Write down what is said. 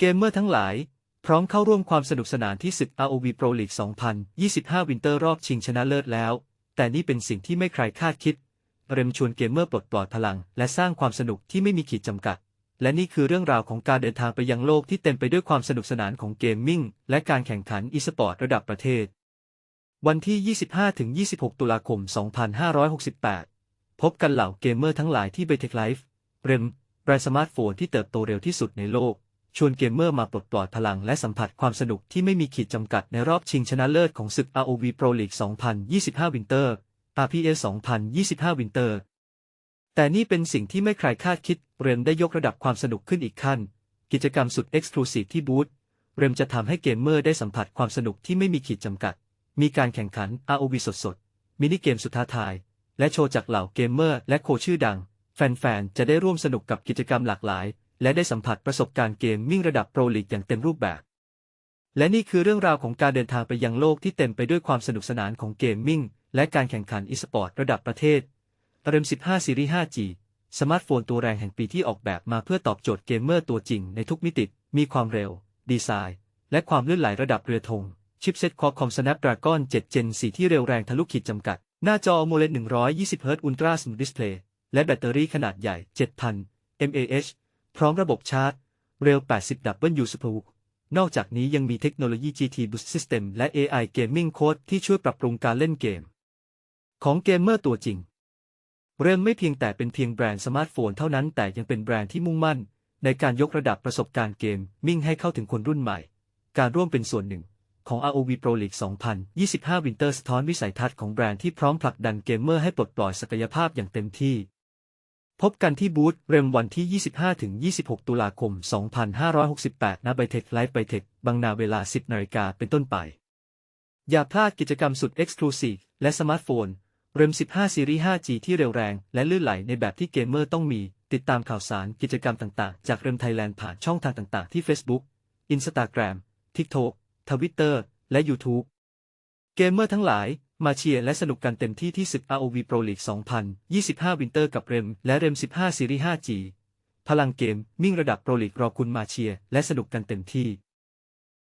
เกมเมอร์ทั้งหลาย พร้อมเข้าร่วมความสนุกสนานที่ศึก ROV Pro League 2025 Winter รอบชิงชนะเลิศแล้ว แต่นี่เป็นสิ่งที่ไม่ใครคาดคิด เรมชวนเกมเมอร์ปลดปล่อยพลัง และสร้างความสนุกที่ไม่มีขีดจำกัด และนี่คือเรื่องราวของการเดินทางไปยังโลกที่เต็มไปด้วยความสนุกสนานของเกมมิ่งและการแข่งขันอีสปอร์ตระดับประเทศ วันที่ 25-26 ตุลาคม 2568 พบกันเหล่าเกมเมอร์ทั้งหลายที่เบเทคไลฟ์เรมแบรนด์สมาร์ทโฟนที่เติบโตเร็วที่สุดในโลก ชวนเกมเมอร์มาปลดปล่อยพลังและสัมผัสความสนุกที่ไม่มีขีดจำกัดในรอบชิงชนะเลิศของศึก ROV Pro League 2025 Winter RPS 2025 Winter แต่นี่เป็นสิ่งที่ไม่ใครคาดคิด เรมได้ยกระดับความสนุกขึ้นอีกขั้น กิจกรรมสุดเอ็กซ์คลูซีฟที่บูธ เรมจะทำให้เกมเมอร์ได้สัมผัสความสนุกที่ไม่มีขีดจำกัด มีการแข่งขัน ROV สดๆ มินิเกมสุดท้าทาย และโชว์จากเหล่าเกมเมอร์และโคชื่อดัง แฟนๆ จะได้ร่วมสนุกกับกิจกรรมหลากหลาย และได้สัมผัสประสบการณ์เกมมิ่งระดับโปรลีกอย่างเต็มรูปแบบ และนี่คือเรื่องราวของการเดินทางไปยังโลกที่เต็มไปด้วยความสนุกสนานของเกมมิ่งและการแข่งขันอีสปอร์ตระดับประเทศเรม15ซีรีส์ 5G สมาร์ทโฟนตัวแรงแห่งปีที่ออกแบบมาเพื่อตอบโจทย์เกมเมอร์ตัวจริงในทุกมิติ มีความเร็ว ดีไซน์ และความลื่นไหลระดับเรือธง ชิปเซ็ตคอคอม Snapdragon 7 Gen 4 ที่เร็วแรงทะลุขีดจำกัด หน้าจอ AMOLED 120 Hz Ultra Smooth Display และแบตเตอรี่ขนาดใหญ่ 7,000 mAh พร้อมระบบชาร์จ เร็ว 80 W Super นอกจากนี้ยังมีเทคโนโลยี GT Boost System และ AI Gaming Code ที่ช่วยปรับปรุงการเล่นเกม ของเกมเมอร์ตัวจริง เรมไม่เพียงแต่เป็นเพียงแบรนด์สมาร์ทโฟนเท่านั้นแต่ยังเป็นแบรนด์ที่มุ่งมั่น ในการยกระดับประสบการณ์เกมมิ่งให้เข้าถึงคนรุ่นใหม่ การร่วมเป็นส่วนหนึ่งของ ROV Pro League 2025 Winter สะท้อนวิสัยทัศน์ของแบรนด์ที่พร้อมผลักดันเกมเมอร์ให้ปลดปล่อยศักยภาพอย่างเต็มที่ พบกันที่บูธเรมวันที่ 25-26 ตุลาคม 2568 ณ ไบเทคไลฟ์ไบเทค บางนาเวลา 10 นาฬิกาเป็นต้นไป อย่าพลาดกิจกรรมสุด Exclusive และสมาร์ทโฟน เรม 15 ซีรีส์ 5G ที่เร็วแรงและลื่นไหลในแบบที่เกมเมอร์ต้องมี ติดตามข่าวสารกิจกรรมต่างๆ จากเรมไทยแลนด์ผ่านช่องทางต่างๆ ที่ Facebook Instagram TikTok Twitter และ YouTube เกมเมอร์ทั้งหลาย มาเชียร์และสนุกกันเต็มที่ที่ศึก ROV Pro League 2025 Winter กับเรม และเรม 15 Series 5G พลังเกมมิ่งระดับโปรลีกรอคุณมาเชียร์และสนุกกันเต็มที่